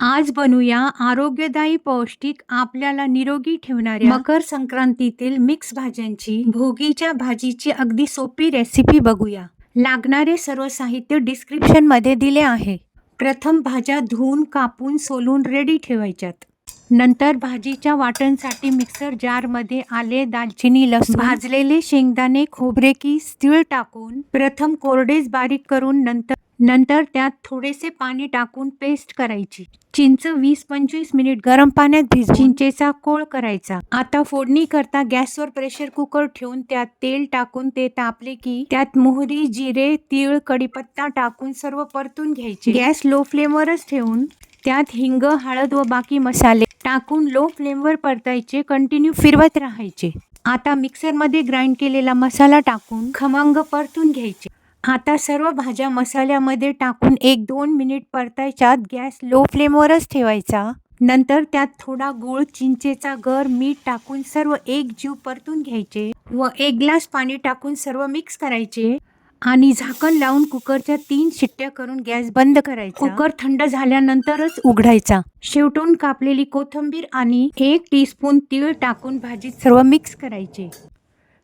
आज बनूया आरोग्यदायी पौष्टिक आपल्याला निरोगी ठेवणाऱ्या मकर संक्रांतीतील मिक्स भाज्यांची भोगीच्या भाजीची अगदी सोपी रेसिपी बघूया. लागणारे सर्व साहित्य डिस्क्रिप्शनमध्ये दिले आहे. प्रथम भाज्या धुवून कापून सोलून रेडी ठेवायच्यात. नंतर भाजीच्या वाटणसाठी मिक्सर जारमध्ये आले दालचिनी लसूण भाजलेले शेंगदाणे खोबरे की तीळ टाकून प्रथम कोरडेच बारीक करून नंतर नंतर त्यात थोडेसे पाणी टाकून पेस्ट करायची. चिंच वीस पंचवीस मिनिट गरम पाण्यात भिज चिंचेचा कोळ करायचा. आता फोडणी करता गॅसवर प्रेशर कुकर ठेवून त्यात तेल टाकून ते तापले की त्यात मोहरी जिरे तीळ कडीपत्ता टाकून सर्व परतून घ्यायचे. गॅस लो फ्लेमवरच ठेवून त्यात हिंग हळद व बाकी मसाले टाकून लो फ्लेमवर परतायचे कंटिन्यू फिरवत राहायचे. आता मिक्सरमध्ये ग्राइंड केलेला मसाला टाकून खमंग परतून घ्यायचे. आता सर्व भाज्या मसाल्यामध्ये टाकून एक दोन मिनिट परतायच्यात गॅस लो फ्लेमवरच ठेवायचा. नंतर त्यात थोडा गूळ चिंचेचा गर मीठ टाकून सर्व एक जीव परतून घ्यायचे व एक ग्लास पाणी टाकून सर्व मिक्स करायचे आणि झाकण लावून कुकरच्या तीन शिट्ट्या करून गॅस बंद करायचा. कुकर थंड झाल्यानंतरच उघडायचा. शेवटून कापलेली कोथिंबीर आणि एक टीस्पून तीळ टाकून भाजीत सर्व मिक्स करायचे.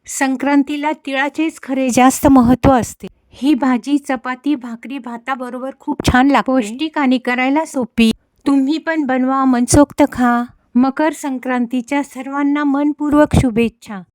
संक्रांतीला तिळाचेच खरे जास्त महत्त्व असते. ही भाजी चपाती भाकरी भाताबरोबर खूप छान लागते. पौष्टिक आणि करायला सोपी. तुम्ही पण बनवा मनसोक्त खा. मकर संक्रांतीच्या सर्वांना मनपूर्वक शुभेच्छा.